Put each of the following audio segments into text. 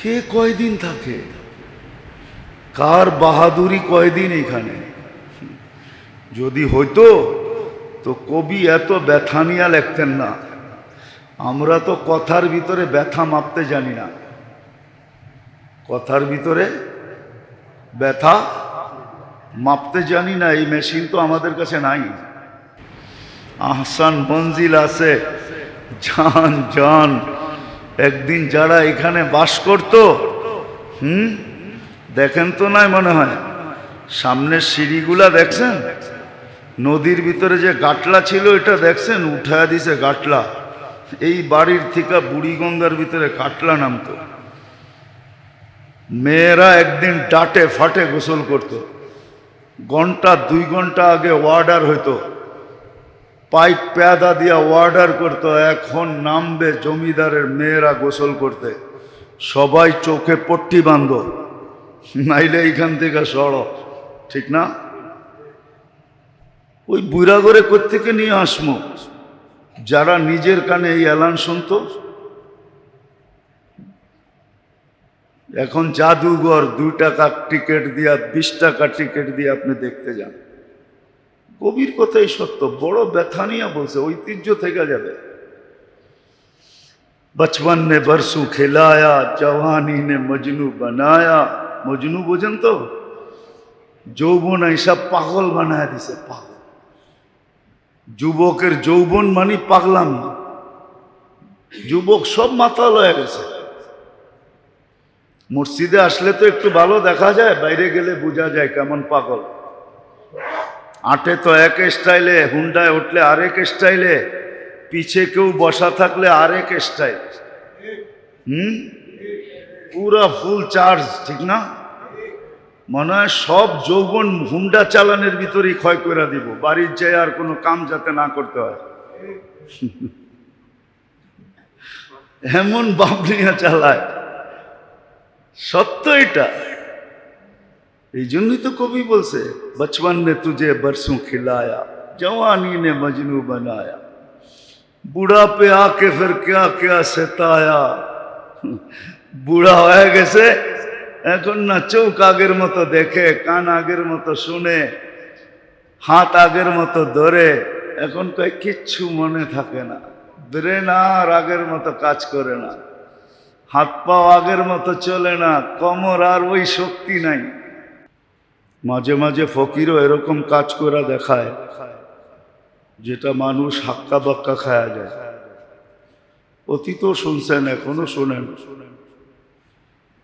কে কয়দিন থাকে? কার বাহাদুরি কয়দিন এখানে? যদি হইতো, তো কবি এত ব্যথা নিয়ে লেখতেন না। আমরা তো কথার ভিতরে ব্যথা মাপতে জানি না। কথার ভিতরে ব্যথা মাপতে জানি না, এই মেশিন তো আমাদের কাছে নাই। আহসান মঞ্জিল আছে। জান জান। একদিন যারা এখানে বাস করত, হুম? দেখেন তো নাই মনে হয়। সামনের সিঁড়িগুলা দেখছেন? নদীর ভিতরে যে গাটলা ছিল, এটা দেখছেন? উঠায় দিছে গাটলা। এই বাড়ির থেকে বুড়িগঙ্গার ভিতরে কাটলা নামতো। মেয়েরা একদিন ডাটে ফাটে গোসল করত। ঘণ্টা, দুই ঘণ্টা আগে ওয়ার্ডার হইতো। পাইপ পেয়াদা দিয়া অর্ডার করতো, এখন নামবে জমিদারের মেয়েরা গোসল করতে। সবাই চোখে পট্টি বাঁধ, নাইলে এইখান থেকে সড়ক ঠিক না? ওই বুড়া করে কোথেকে নিয়ে আসমো? যারা নিজের কানে এই অ্যালান শুনতো? এখন জাদুঘর, দুই টাকা টিকিট দিয়া, বিশ টাকা টিকিট দিয়ে আপনি দেখতে যান। কবির কথাই সত্য। বড় ব্যথা নিয়ে বলছে, ঐতিহ্য থেকে যাবে। বচপন নে বরসু খেলায়া, জওয়ানি নে মজনু বানায়া। মজনু বোঝেন তো? যৌবন এসব পাগল বানায় দিছে, পাগল। যুবকের যৌবন মানি পাগলাম। যুবক সব মাথা হয়ে গেছে। মসজিদে আসলে তো একটু ভালো দেখা যায়, বাইরে গেলে বোঝা যায় কেমন পাগল। আটে তো এক স্টাইলে, হুন্ডায় উঠলে আরেক স্টাইলে, পিছে কেউ বসা থাকলে আরেক স্টাইল। হুম? পুরা ফুল চার্জ ঠিক না? মনে হয় সব যৌবন হুন্ডা চালানের ভিতরেই ক্ষয় করে দিব। বাড়ির যায় আর কোনো কাম যাতে না করতে হয়। এমন বাপ নিয়ে চালায়। সত্য এটা। এই জন্যই তো কবি বলছে, বচপন নে তুঝে বরসু খিলায়া, জওয়ানি নে মজনু বানায়া বুড়াপে আকে ফির ক্যা ক্যা সেতায়া। বুড়া হয়ে গেছে, এখন না চোখ আগের মতো দেখে, কান আগের মতো শুনে, হাত আগের মতো ধরে, এখন তো কিচ্ছু মনে থাকে না, ব্রেন আর আগের মতো কাজ করে না, হাত পাও আগের মতো চলে না, কমর আর ওই শক্তি নাই। মাঝে মাঝে ফকিরও এরকম কাজ করে দেখায়, যেটা মানুষ হাক্কা বাক্কা খায়া যায়। অতীতও শুনছেন, এখনও শোনেন।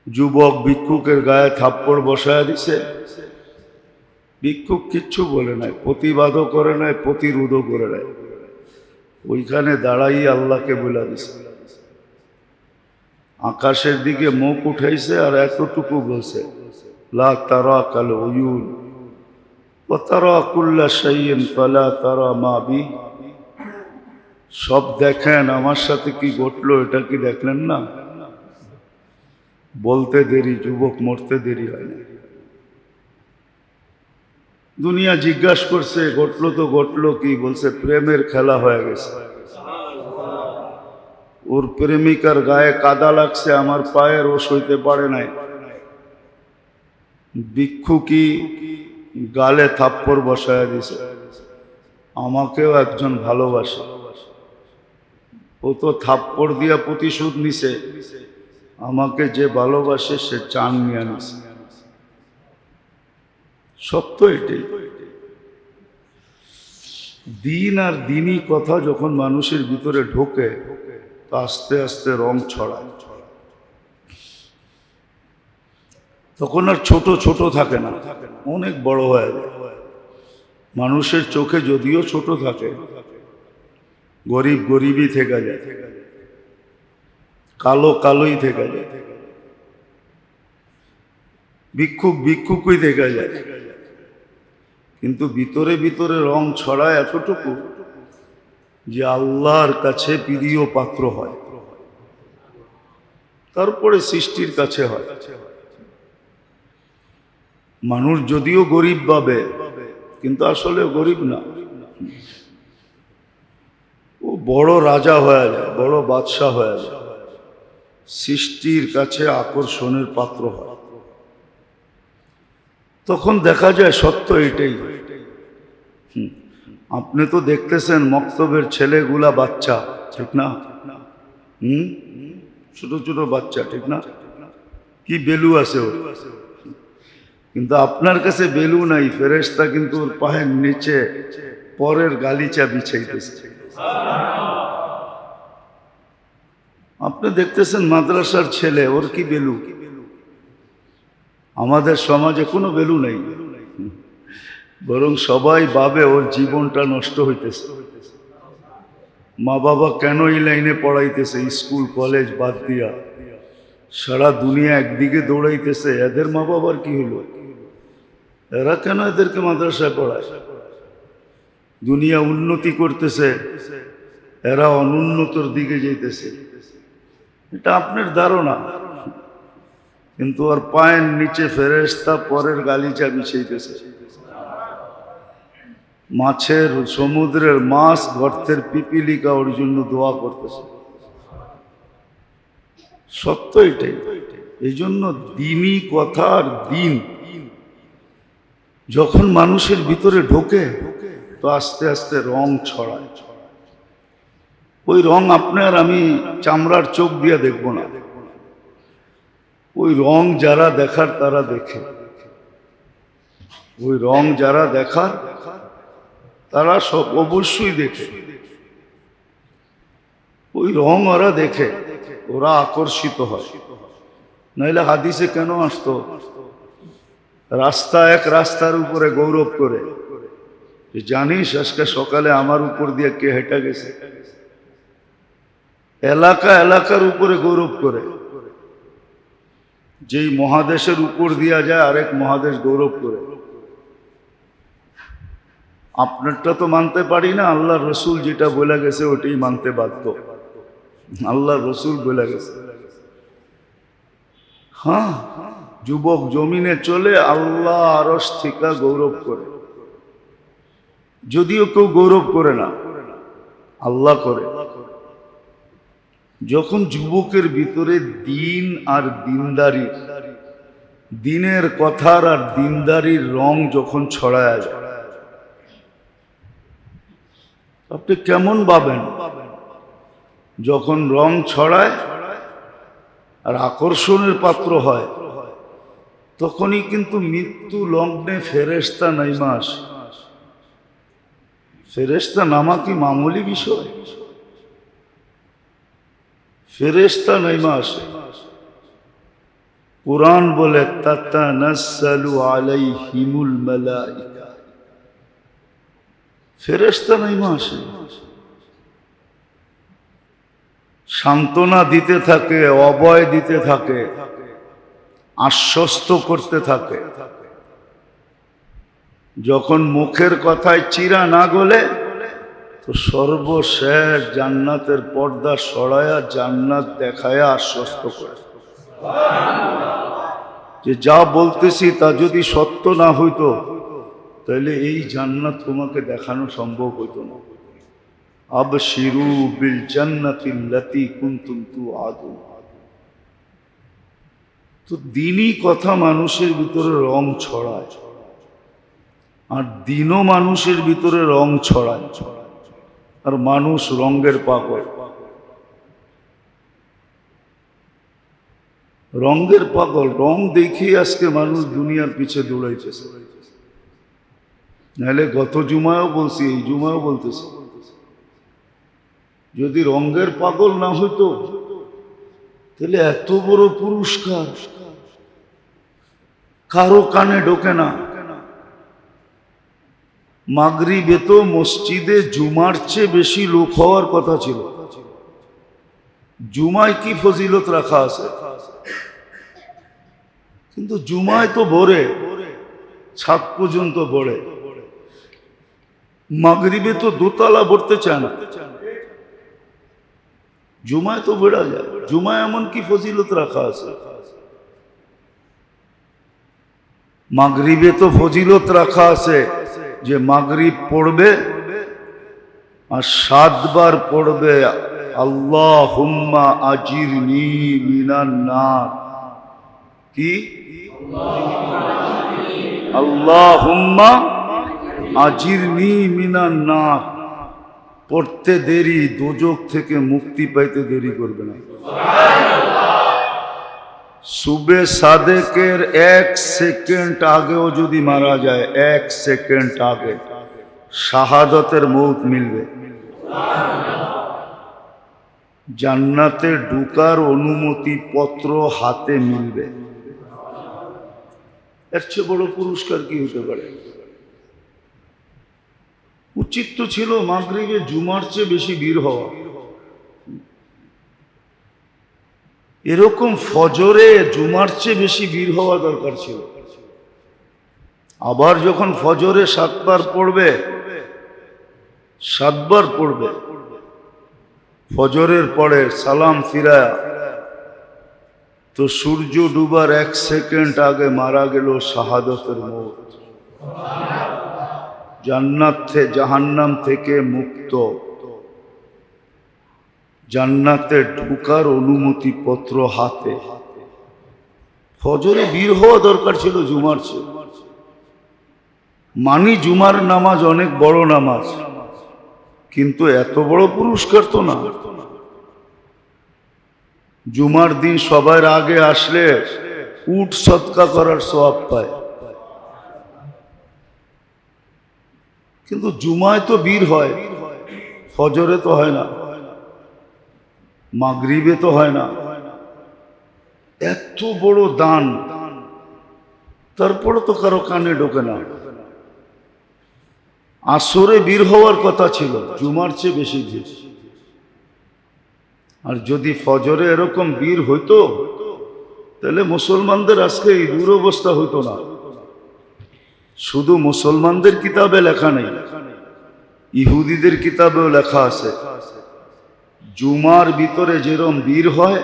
যুবক ভিক্ষুকের গায়ে থাপ্পড় বসায় দিছে। ভিক্ষুক কিচ্ছু বলে নাই, প্রতিবাদও করে নাই, প্রতিরোধও করে নাই। ওইখানে দাঁড়াই আল্লাহকে বলে দিছে। আকাশের দিকে মুখ উঠাইছে আর এতটুকু বলছে। কাল উয়ুন ও তারা কুল্লা সাইয়েন ফালা তারা মা বি। সব দেখেন, আমার সাথে কি ঘটলো, এটা কি দেখলেন না? বলতে দেরি, যুবক মরতে দেরি হয় না। দুনিয়া জিজ্ঞাসা করছে, ঘটলো তো ঘটলো কি? বলছে, প্রেমের খেলা হয়ে গেছে। ওর প্রেমিকার গায়ে কাদা লাগছে, আমার পায়ের ও সইতে পারে নাই। ভিক্ষু কি গালে থাপ্পড় বসায় দিছে। আমাকেও একজন ভালোবাসে। ও তো থাপ্পড় দিয়া প্রতিশোধ নিছে। আমাকে যে ভালোবাসে সে চান নিয়ে নিছে। সত্য এটাই। দিন আর দিনই কথা যখন মানুষের ভিতরে ঢোকে, তা আস্তে আস্তে রং ছড়ায়। তখন আর ছোট ছোট থাকে না, অনেক বড় হয়ে যায়। মানুষের চোখে যদিও ছোট থাকে, গরিব গরিবই থেকে যায়, কালো কালোই থেকে যায়, ভিক্ষুক ভিক্ষুকই থেকে যায়। কিন্তু ভিতরে ভিতরে রং ছড়ায় এতটুকু যে আল্লাহর কাছে প্রিয় পাত্র হয়, তারপরে সৃষ্টির কাছে হয়। মানুষ যদিও গরিব পাবে কিন্তু আসলে গরিব না। ও বড় রাজা হয়ে যায়, বড় বাদশাহ হয়ে যায়। সৃষ্টির কাছে আকর্ষণের পাত্র হয়। তখন দেখা যায় সত্য এটাই। আপনি তো দেখতেছেন মক্তবের ছেলেগুলা বাচ্চা, ঠিক না? হুম, ছোট ছোট বাচ্চা, ঠিক না? কি বেলু আছে ওর? কিন্তু আপনার কাছে বেলু নাই, ফেরেশতা কিন্তু ওর পায়ের নিচে পরের গালিচা বিছাইতেছে। আপনি দেখতেছেন মাদ্রাসার ছেলে, ওর কি বেলু? আমাদের সমাজে কোনো বেলু নেই। বরং সবাই ভাবে ওর জীবনটা নষ্ট হইতেছে। মা বাবা কেন এই লাইনে পড়াইতেছে? স্কুল, কলেজ বাদ দিয়া। সারা দুনিয়া একদিকে দৌড়াইতেছে। এদের মা বাবার কি হলো? এরা কেন এদেরকে মাদ্রাসায় পড়ায়? দুনিয়া উন্নতি করতেছে, এরা অনুন্নতর দিকে যেতেছে এটা আপনার ধারণা। কিন্তু ওর পায়ের নিচে ফেরেস্তা পরের গালিচা বিছাইতেছে। মাছের সমুদ্রের মাছ গর্তের পিপিলিকা ওর জন্য দোয়া করতেছে। সত্য এটাই। এই জন্য দিনই কথা আর দিন যখন মানুষের ভিতরে ঢোকে, তো আস্তে আস্তে রং ছড়ায়। ওই রং আপনার আমি চামড়ার চোখ দিয়ে দেখব না। ওই রং যারা দেখার, তারা দেখে। ওই রং যারা দেখার, তারা সব অবশ্যই দেখে। ওই রং ওরা দেখে, ওরা আকর্ষিত হয়। নাইলে হাদিসে কেন আসতো? রাস্তা এক রাস্তার উপরে গৌরব করে। যে জানিস, আজকে সকালে আমার উপর দিয়ে কে হেঁটে গেছে? এলাকা এলাকার উপরে গৌরব করে। যেই মহাদেশের উপর দিয়া যায়, আরেক মহাদেশ গৌরব করে। আপনারটা তো মানতে পারি না আল্লাহ রসুল যেটা বলে গেছে, ওটাই মানতে বাধ্য। আল্লাহ রসুল বলে গেছে। হ্যাঁ যুবক জমিনে চলে আল্লাহ আরস গৌরব করে। যদিও কেউ গৌরব করে না, আল্লাহ করে। যখন যুবকের ভিতরে দিন আর দিনদারি, দিনের কথার আর দিনদারির রং যখন ছড়ায় আপনি কেমন পাবেন যখন রং ছড়ায় আর আকর্ষণের পাত্র হয়? তখনই কিন্তু মৃত্যু লগ্নে ফেরেস্তা নাইমা আসে। ফেরেস্তা নামা কি মামুলি বিষয়? ফেরেস্তা নাইমা আসে। কোরআন বলে আলাই হিমুল মালাইকা। ফেরেস্তা নাইমা আসে। সান্ত্বনা দিতে থাকে, অবয় দিতে থাকে। আশ্বস্ত করতে থাকে। যখন মুখের কথায় চিরা না গলে, তো সর্বশেষ জান্নাতের পর্দা সরায়া জান্নাত দেখায়া আশ্বস্ত করে। যে যা বলতেছি তা যদি সত্য না হইতো, তাহলে এই জান্নাত তোমাকে দেখানো সম্ভব হইতো না। আব শিরু বিল জান্নাতি কুন্তুম তু আদু তো দিনই কথা মানুষের ভিতরে রং ছড়ায়। আর দিনও মানুষের ভিতরে রং ছড়ায়। আর মানুষ রঙের পাগল। রঙের পাগল, রং দেখেই আজকে মানুষ দুনিয়ার পিছে দৌড়াইতেছে। নাহলে গত জুমায়ও বলছি, এই জুমায়ও বলতেছে। যদি রঙের পাগল না হইতো তাহলে এত বড় পুরস্কার কারও কানে ঢোকে না। মাগরিবে তো মসজিদে জুমার চেয়ে বেশি লোক হওয়ার কথা ছিল। জুমায় কি ফজিলত রাখা আছে? কিন্তু জুমায় তো ভরে, ছাদ পর্যন্ত ভরে। মাগরিবে তো দোতলা ভরতে চায় না। জুমায় তো বেড়া যায়, জুমায় এমন কি ফজিলত রাখা আছে? মাগরিবে তো ফজিলত রাখা আছে যে মাগরিব পড়বে আর সাতবার পড়বে আল্লাহ হুম্মা আজিরনি মিনান নার। কি? আল্লাহ হুম্মা আজিরনি মিনান নার। পড়তে দেরি, দোজক থেকে মুক্তি পাইতে দেরি করবে না। সুবে সাদেকের এক সেকেন্ড আগেও যদি মারা যায়, এক সেকেন্ড আগে শাহাদতের মৌত মিলবে। জান্নাতে ঢুকার অনুমতি পত্র হাতে মিলবে। এর চেয়ে বড় পুরস্কার কি হতে পারে? উচিত তো ছিল মাগরিবে জুমার চেয়ে বেশি ভিড় হওয়া। এরকম ফজরে জুমার চেয়ে বেশি ভিড় হওয়া দরকার ছিল। আবার যখন ফজরে সাতবার পড়বে সাতবার পড়বে। ফজরের পরে সালাম ফিরায়া। তো সূর্য ডুবার এক সেকেন্ড আগে মারা গেল শাহাদতের মত। জান্নাত জাহান্নাম থেকে মুক্ত। জান্নাতে ঢুকার অনুমতি পত্র হাতে। ফজরে বীর হওয়া দরকার ছিল, জুমার চেয়ে মানি জুমার নামাজ অনেক বড় নামাজ, কিন্তু এত বড় পুরস্কার তো না। জুমার দিন সবার আগে আসলে উট সৎকা করার সব পায়। কিন্তু জুমায় তো বীর হয়, ফজরে তো হয় না, মাগরিবে তো হয় না। এত বড় দান, তারপরে তো কারও কানে ঢোকে না। আসরে বীর হওয়ার কথা ছিল, জুমার চেয়ে বেশি ভিড় আর যদি ফজরে এরকম বীর হইতো, তাহলে মুসলমানদের আজকে এই দুরবস্থা হইতো না। শুধু মুসলমানদের কিতাবে লেখা নেই, ইহুদিদের কিতাবেও লেখা আছে। জুমার ভিতরে যেরম বীর হয়,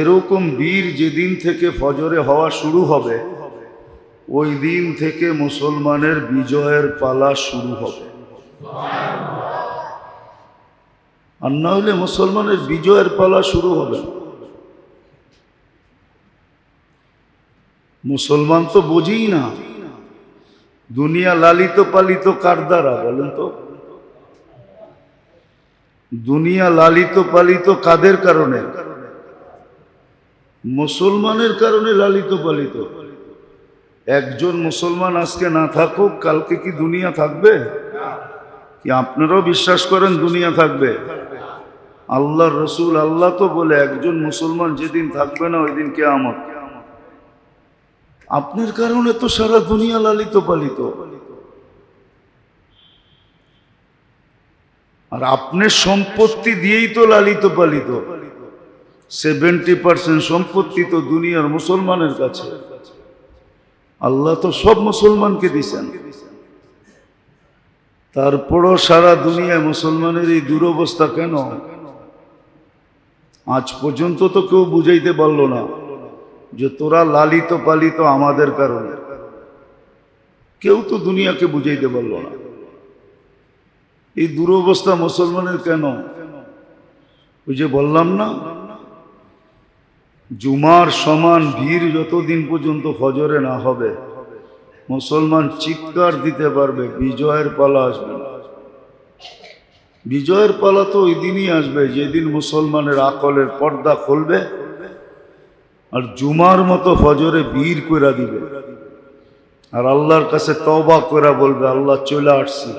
এরকম বীর যেদিন থেকে ফজরে হওয়া শুরু হবে, ওই দিন থেকে মুসলমানের বিজয়ের পালা শুরু হবে। আর না হলে মুসলমানের বিজয়ের পালা শুরু হবে। মুসলমান তো বোঝেই না। দুনিয়া লালিত পালিত কার দ্বারা বলেন তো? দুনিয়া লালিত পালিত কাদের কারণে? মুসলমানের কারণে লালিত পালিত। একজন মুসলমান আজকে না থাকুক, কালকে কি দুনিয়া থাকবে? কি আপনারাও বিশ্বাস করেন দুনিয়া থাকবে? আল্লাহ রসুল আল্লাহ তো বলে, একজন মুসলমান যেদিন থাকবে না ওই দিন কে আমত আপনার কারণে তো সারা দুনিয়া লালিত পালিত। আর আপনার সম্পত্তি দিয়েই তো লালিত পালিত। সেভেন্টি পার্সেন্ট সম্পত্তি তো দুনিয়ার মুসলমানের কাছে। আল্লাহ তো সব মুসলমানকে দিছেন। তারপরও সারা দুনিয়ায় মুসলমানের এই দুরবস্থা কেন? আজ পর্যন্ত তো কেউ বুঝাইতে পারল না। যে তোরা লালিত পালিত আমাদের কারণে। কেউ তো দুনিয়াকে বুঝাইতে পারল না। এই দুরবস্থা মুসলমানের কেন? ওই যে বললাম না, জুমার সমান ভিড় যতদিন পর্যন্ত ফজরে না হবে, মুসলমান চিৎকার দিতে পারবে, বিজয়ের পালা আসবে। বিজয়ের পালা তো ওই দিনই আসবে, যেদিন মুসলমানের আকলের পর্দা খুলবে আর জুমার মতো ফজরে বীর কইরা দিবে। আর আল্লাহর কাছে তবা কইরা বলবে, আল্লাহ চলে আসছি।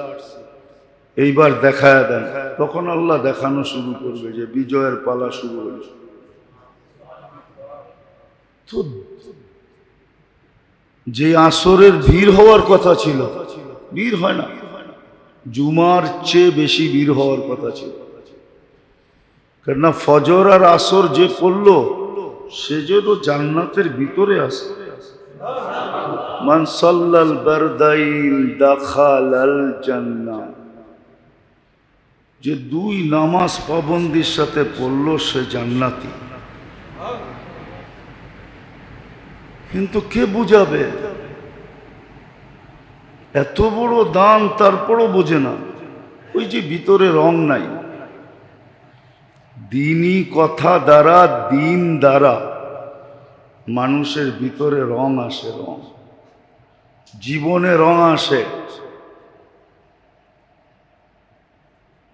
এইবার দেখায় দেন। তখন আল্লাহ দেখানো শুরু করবে যে বিজয়ের পালা শুরু হয়েছে যে আসরের ভিড় হওয়ার কথা ছিল, ভিড় হয় না। জুমার চেয়ে বেশি ভিড় হওয়ার কথা ছিল। কেননা ফজর আর আসর যে পড়ল সে যেন জান্নাতের ভিতরে আসে মান সাল্লাল বারদাইন দাখালাল জান্নাহ। যে দুই নামাজ পাবন্দির সাথে পড়ল সে জান্নাতি। কিন্তু কে বুঝাবে? এত বড় দান তারপরও বোঝে না। ওই যে ভিতরে রং নাই। দিনই কথা দ্বারা, দিন দ্বারা। মানুষের ভিতরে রং আসে, রং। জীবনে রং আসে।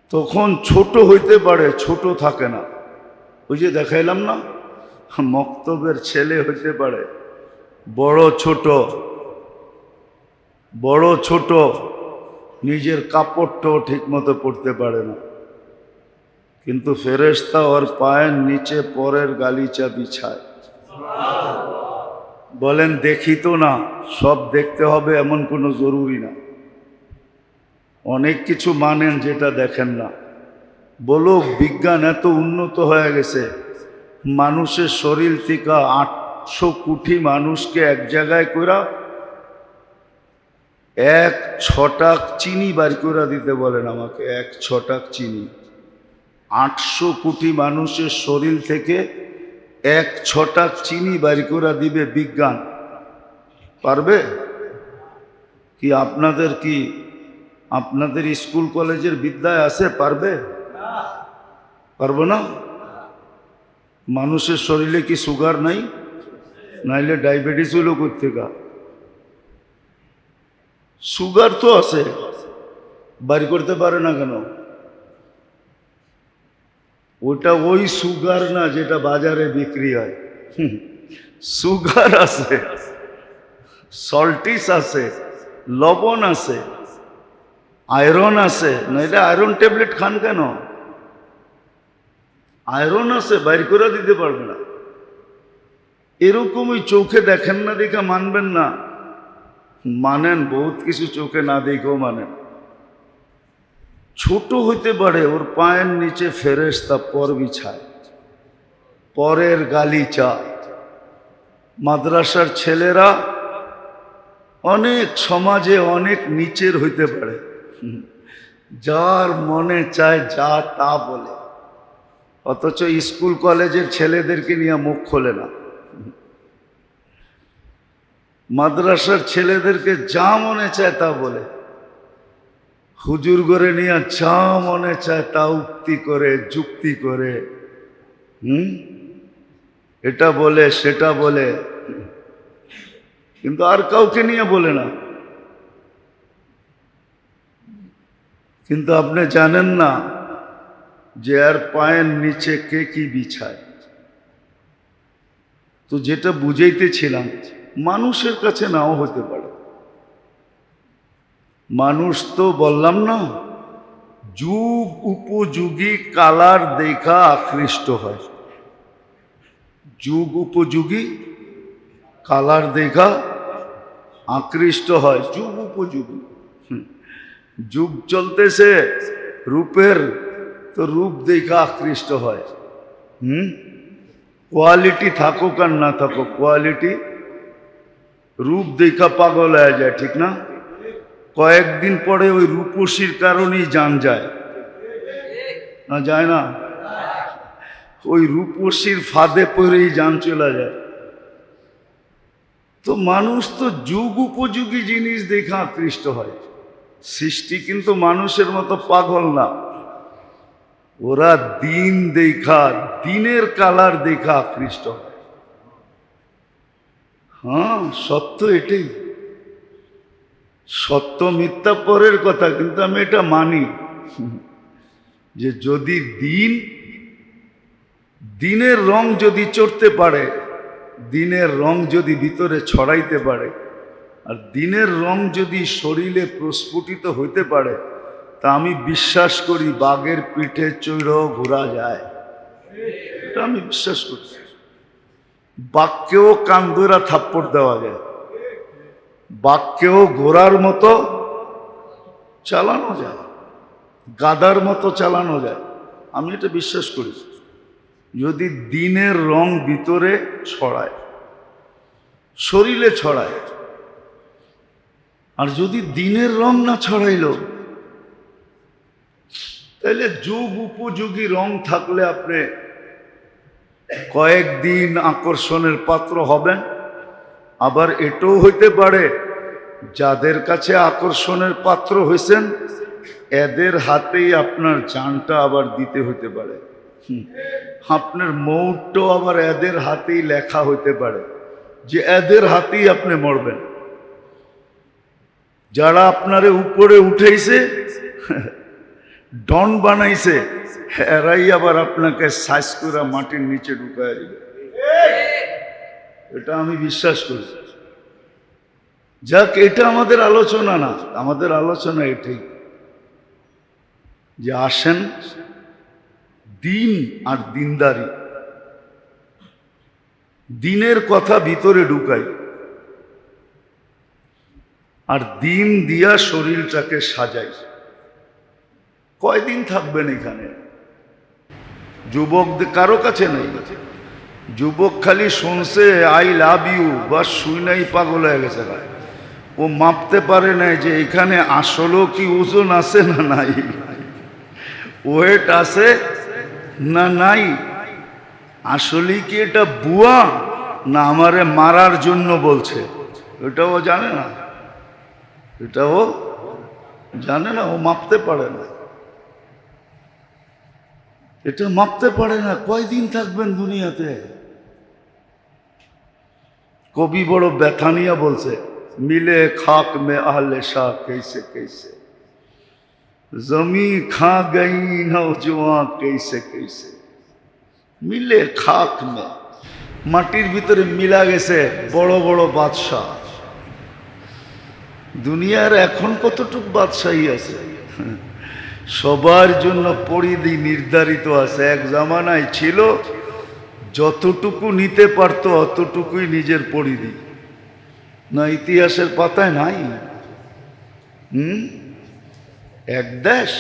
তখন ছোট হইতে পারে, ছোট থাকে না। ওই যে দেখাইলাম না? মক্তবের ছেলে হইতে পারে। বড় ছোট। বড় ছোট। নিজের কাপড়টাও ঠিক মতো পড়তে পারে না। কিন্তু ফেরেশতা ওর পায়ের নিচে পরের গালিচা বিছায়। বলেন, দেখি তো না, সব দেখতে হবে এমন কোনো জরুরি না। অনেক কিছু মানেন যেটা দেখেন না। বলো, বিজ্ঞান এত উন্নত হয়ে গেছে, মানুষের শরীর থেকে আটশো কোটি মানুষকে এক জায়গায় করা এক ছটাক চিনি বার করে দিতে বলেন আমাকে, এক ছটাক চিনি। আটশো কোটি মানুষের শরীর থেকে এক ছটা চিনি বার করে দিবে বিজ্ঞান। পারবে? কি আপনাদের কি আপনাদের স্কুল কলেজের বিদ্যায় আছে? পারবে? পারব না? মানুষের শরীরে কি সুগার নাই? নাইলে ডায়াবেটিস হইল কোথেকা সুগার তো আছে বাড়ি করতে পারে না কেন? ওটা ওই সুগার না যেটা বাজারে বিক্রি হয়। সুগার আছে, সল্টিস আছে, লবণ আছে, আয়রন আছে। না, এটা আয়রন ট্যাবলেট খান কেন? আয়রন আছে, বাইর করে দিতে পারবে না। এরকমই চোখে দেখেন না দেখে মানবেন না। মানেন, বহুত কিছু চোখে না দেখেও মানেন। ছোট হইতে পারে, ওর পায়ের নিচে ফেরেস্তা পর বিছায়, পরের গালিচা মাদ্রাসার ছেলেরা অনেক সমাজে অনেক নিচের হইতে পারে। যার মনে চায় যা তা বলে। অথচ স্কুল কলেজের ছেলেদেরকে নিয়ে মুখ খোলে না। মাদ্রাসার ছেলেদেরকে যা মনে চায় তা বলে। হুজুর করে নিয়ে যা মনে চায় তা উক্তি করে, যুক্তি করে। হুম? এটা বলে, সেটা বলে। কিন্তু আর কাউকে নিয়ে বলে না। কিন্তু আপনি জানেন না যে আর পায়ের নিচে কে কি বিছায়। তো যেটা বুঝাইতেছিলাম, মানুষের কাছে নাও হতে পারে। মানুষ তো বললাম না, যুগ উপযোগী কালার দেখা আকৃষ্ট হয়। যুগ উপযোগী কালার দেখা আকৃষ্ট হয়। যুগ উপযোগী। যুগ চলতেছে, রূপের তো রূপ দেখা আকৃষ্ট হয়। হুম। কোয়ালিটি থাকুক আর না থাকুক, কোয়ালিটি রূপ দেখা পাগল হয়ে যায়, ঠিক না? কয়েকদিন পরে ওই রূপসীর কারণেই যান যায়। না যায় না? ওই রূপসীর ফাঁদে পরেই যান চলে যায়। তো মানুষ তো যুগ উপযোগী জিনিস দেখে আকৃষ্ট হয়। সৃষ্টি কিন্তু মানুষের মতো পাগল না। ওরা দিন দেখা, দিনের কালার দেখা আকৃষ্ট হয়। হ্যাঁ সত্য এটাই। সত্য মিথ্যা পরের কথা, কিন্তু আমি এটা মানি। যে যদি দিন, দিনের রং যদি চড়তে পারে, দিনের রং যদি ভিতরে ছড়াইতে পারে, আর দিনের রং যদি শরীরে প্রস্ফুটিত হইতে পারে, তা আমি বিশ্বাস করি বাঘের পিঠে চৈর ঘোরা যায়। এটা আমি বিশ্বাস করি। বাক্যেও কান্দুরা থাপ্পড় দেওয়া যায়। বাক্যেও ঘোড়ার মতো চালানো যায়, গাদার মতো চালানো যায়। আমি এটা বিশ্বাস করি। যদি দিনের রং ভিতরে ছড়ায়, শরীরে ছড়ায়, আর যদি দিনের রং না ছড়াইলো, তাহলে যুগ উপযোগী রং থাকলে আপনি কয়েকদিন আকর্ষণের পাত্র হবেন। আবার এটাও হইতে পারে, যাদের কাছে আকর্ষণের পাত্র হয়েছেন এদের হাতেই আপনার জানটা আবার দিতে হইতে পারে। আপনার মৌটও আবার এদের হাতেই লেখা হইতে পারে যে এদের হাতেই আপনি মরবেন যারা আপনারে উপরে উঠেছে ডন বানাইছে, এরাই আবার আপনাকে সাইজ করে মাটির নিচে ঢুকায় দিবে এটা আমি বিশ্বাস করি। যাক, এটা আমাদের আলোচনা না, আমাদের আলোচনা এটাই। যে আসেন দিন আর দিনদারি। দিনের কথা ভিতরে ঢুকাই। আর দিন দিয়া শরীরটাকে সাজাই। কয়দিন থাকবেন এখানে? যুবকদের কারও কাছে নেই। যুবক খালি শুনছে, আই লাভ ইউ বা শুই নাই, পাগল হয়ে গেছে ভাই ও মাপতে পারে নাই যে এখানে আসলেও কি ওজন আছে না নাই। ওয়েট আছে না নাই। আসলে কি এটা বুয়া না আমারে মারার জন্য বলছে? এটাও জানে না। এটাও জানে না, ও মাপতে পারে না। এটা মাপতে পারে না, কয়দিন থাকবেন দুনিয়াতে? কবি বড় ব্যথানিয়া বলছে, মিলে খাক মে আহলে শাহ কেসে কেসে জমি খা গই নৌজোয়া কেসে কেসে মিলে খাক মে। মাটির ভিতরে মিলা গেছে বড় বড় বাদশাহ। দুনিয়ার এখন কতটুক বাদশাহী আছে? সবার জন্য পরিধি নির্ধারিত আছে। এক জামানায় ছিল, যতটুকু নিতে পারতো অতটুকুই নিজের পরিধি। না, ইতিহাসের পাতায় নাই। হুম? এক দেশ,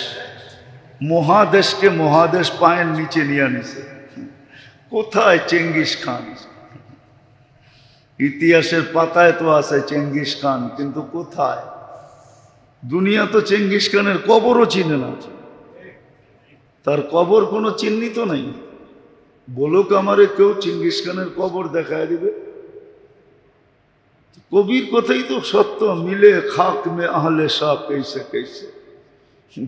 মহাদেশকে মহাদেশ পায়ের নিচে নিয়ে আনিছে। কোথায় চেঙ্গিস খান? ইতিহাসের পাতায় তো আছে চেঙ্গিস খান, কিন্তু কোথায়? দুনিয়া তো চেঙ্গিস খানের কবরও চিনে না। তার কবর কোনো চিহ্নিত নাই। বলুক আমারে কেউ চেঙ্গিস খানের কবর দেখায় দিবে। কবির কথাই তো সত্য, মিলে খাক মে আহলে শাহ কেসে কেসে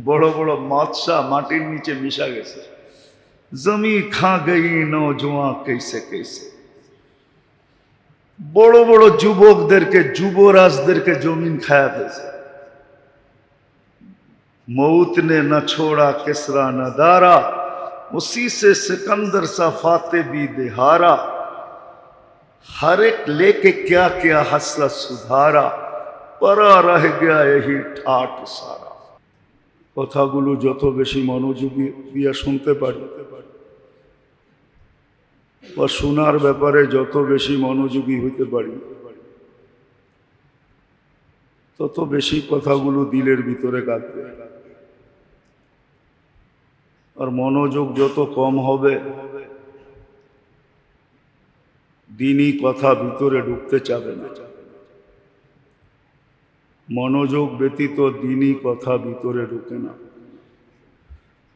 বড় বড় মাদশাহ মাটির নিচে মিশা গেছে। জমি খা গই নৌজোয়া কেসে কেসে বড় বড় যুবকদেরকে, যুবরাজদেরকে জমিন খায়া ফেলছে। मौत ने न छोड़ा किसरा न दारा उसी से सिकंदर सा फाते भी दिहारा हर एक लेके क्या क्या हसरत सुधारा परा रह गया यही ठाट सारा কথাগুলো যত বেশি মনোযোগী দিয়া শুনতে পারি বা শোনার ব্যাপারে যত বেশি মনোযোগী হইতে পারি তত বেশি কথাগুলো দিলের ভিতরে কাঁদবে আর মনোযোগ যত কম হবে, দিনই কথা ভিতরে ঢুকতে চাবে না। মনোযোগ ব্যতীত দিনই কথা ভিতরে ঢুকে না।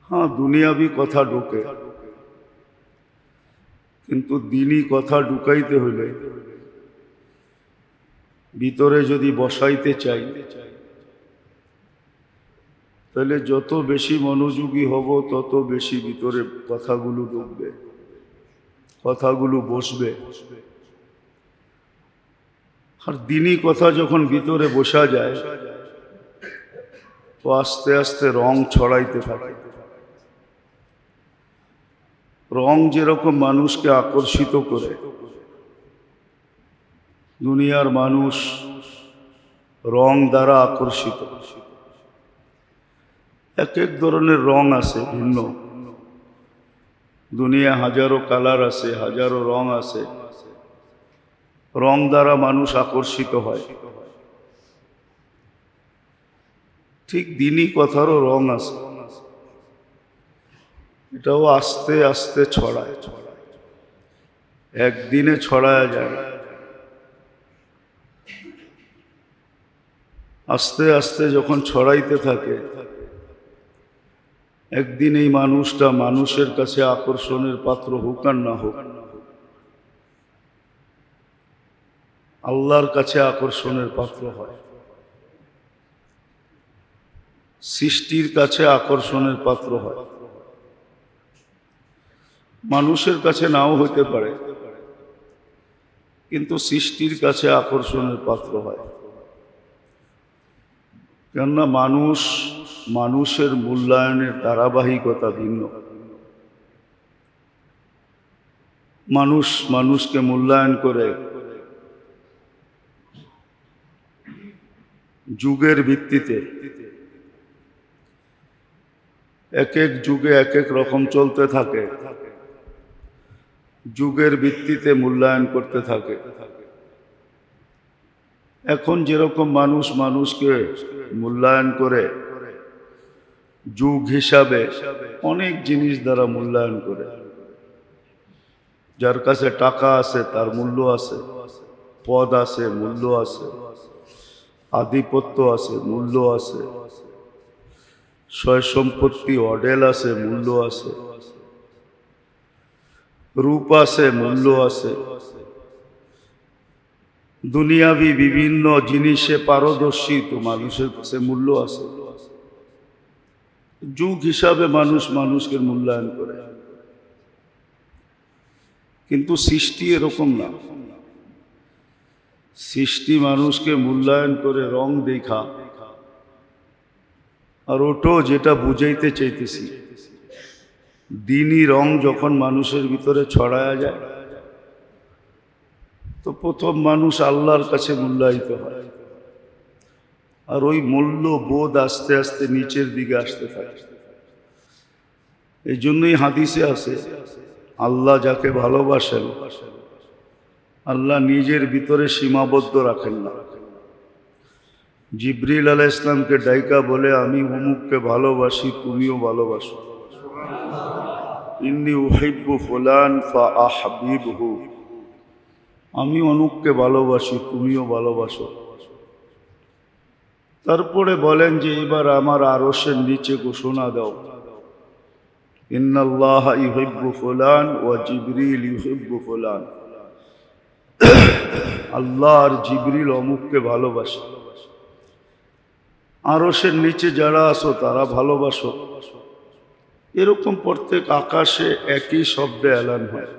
হ্যাঁ দুনিয়াবি কথা ঢুকে। কিন্তু দিনই কথা ঢুকাইতে হলে ভিতরে যদি বসাইতে চাই তাহলে যত বেশি মনোযোগী হব, তত বেশি ভিতরে কথাগুলো ঢুকবে। কথাগুলো বসবে। আর দিনই কথা যখন ভিতরে বসা যায়, তো আস্তে আস্তে রং ছড়াইতে থাকে। রং যেরকম মানুষকে আকর্ষিত করে, দুনিয়ার মানুষ রং দ্বারা আকর্ষিত। এক এক ধরনের রং আছে, ভিন্ন। দুনিয়া হাজারো কালার আছে, হাজারো রং আছে। রং দ্বারা মানুষ আকর্ষিত হয়। ঠিক দিনই কথারও রং আছে। এটাও আস্তে আস্তে ছড়ায়। একদিনে ছড়ায় যায়। আস্তে আস্তে যখন ছড়াইতে থাকে একদিন এই মানুষটা মানুষের কাছে আকর্ষণের পাত্র হোক আর না হোক, আল্লাহর কাছে আকর্ষণের পাত্র হয়। সৃষ্টির কাছে আকর্ষণের পাত্র হয়। মানুষের কাছে নাও হতে পারে, কিন্তু সৃষ্টির কাছে আকর্ষণের পাত্র হয়। কেননা মানুষ মানুষের মূল্যায়নের ধারাবাহিকতা ভিন্ন। মানুষ মানুষকে মূল্যায়ন করে যুগের ভিত্তিতে। এক এক যুগে এক এক রকম চলতে থাকে। যুগের ভিত্তিতে মূল্যায়ন করতে থাকে। এখন যেরকম মানুষ মানুষকে মূল্যায়ন করে যুগ হিসাবে অনেক জিনিস দ্বারা মূল্যায়ন করে। যার কাছে টাকা আছে, তার মূল্য আছে, পদ আছে, মূল্য আছে, আধিপত্য আছে, মূল্য আছে সম্পত্তি, অডেল আছে, মূল্য আছে, রূপ আছে, মূল্য আছে। দুনিয়াবি বিভিন্ন জিনিসে পারদর্শী তো মানুষের কাছে মূল্য আছে। যুগ হিসাবে মানুষ মানুষকে মূল্যায়ন করে। কিন্তু সৃষ্টি এরকম না। সৃষ্টি মানুষকে মূল্যায়ন করে রং দেখা আর ওটো যেটা বুঝাইতে চাইতেছি। দিনই রং যখন মানুষের ভিতরে ছড়ায়া যায়, তো প্রথম মানুষ আল্লাহর কাছে মূল্যায়িত হয়। আর ওই মূল্য বোধ আস্তে আস্তে নিচের দিকে আসতে থাকে। এই জন্যই হাদিসে আছে, আল্লাহ যাকে ভালোবাসেন, আল্লাহ নিজের ভিতরে সীমাবদ্ধ রাখেন না। জিব্রিল আলাহ ইসলামকে ডাইকা বলে, আমি অমুককে ভালোবাসি, তুমিও ভালোবাসো। ইন্নি উহিব্বু ফুলান ফা আহবিবহু আমি অনুককে ভালোবাসি, তুমিও ভালোবাসো। তারপরে বলেন যে, এবার আমার আরসের নিচে ঘোষণা দাও। ইন্নাল্লাহ ইহিব্বু ফুলান ও জিবরিল ইহিব্বু ফুলান। আল্লাহ আর জিবরিল অমুককে ভালোবাসে। আরসের নিচে যারা আসো তারা ভালোবাসো। এরকম প্রত্যেক আকাশে একই শব্দে এলান হয়।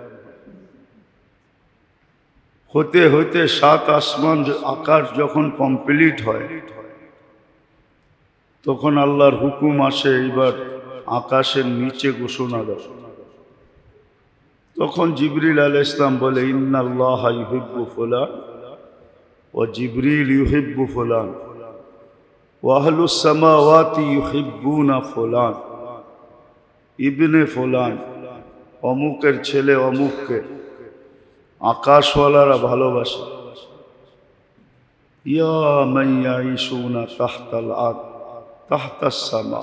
হতে হতে সাত আসমান আকাশ যখন কমপ্লিট হয় তখন আল্লাহর হুকুম আসে, এইবার আকাশের নিচে ঘোষণা দাও। তখন জিবরিল আল ইসলাম বলে, ইন্নাল্লাহ ইহিব্বু ফুলান ও জিবরিল ইউহিব্বু ফুলান ওয়াহলুস সামাওয়াতি ইউহিব্বুনা ফুলান। ইবনে ফুলান, অমুকের ছেলে অমুককে আকাশওয়ালারা ভালোবাসে। ইয়া মাইয়া ইসুনা তাহতাল আদ তাহতাস সামা।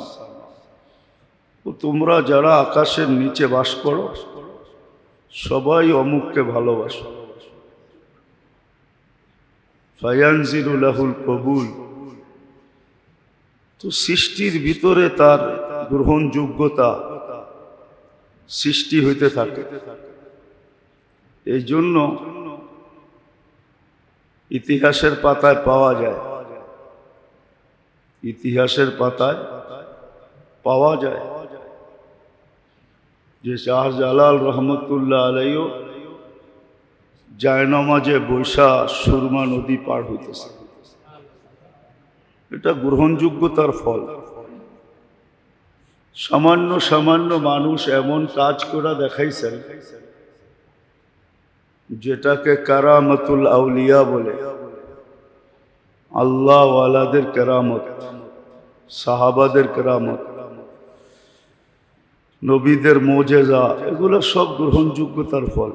তোমরা যারা আকাশের নিচে বাস করো, সবাই অমুককে ভালোবাসো। ফায়ানজিরুলাহুল কবুল। তো সৃষ্টির ভিতরে তার গ্রহণযোগ্যতা সৃষ্টি হইতে থাকে। এই জন্য ইতিহাসের পাতায় পাওয়া যায় ইতিহাসের পাতায় পাওয়া যায়। যে শাহজালাল রহমতুল্লাহ আলাইও জায়নামাজে বৈশা সুরমা নদী পার হইতেছে। এটা গ্রহণযোগ্যতার ফল। সামান্য সামান্য মানুষ এমন কাজ করা দেখাইছেন, যেটাকে কারামতুল আউলিয়া বলে। আল্লাহ ওয়ালাদের কেরামত সাহাবাদের কেরামত নবীদের মোজেজা এগুলো সব গ্রহণযোগ্যতার ফল।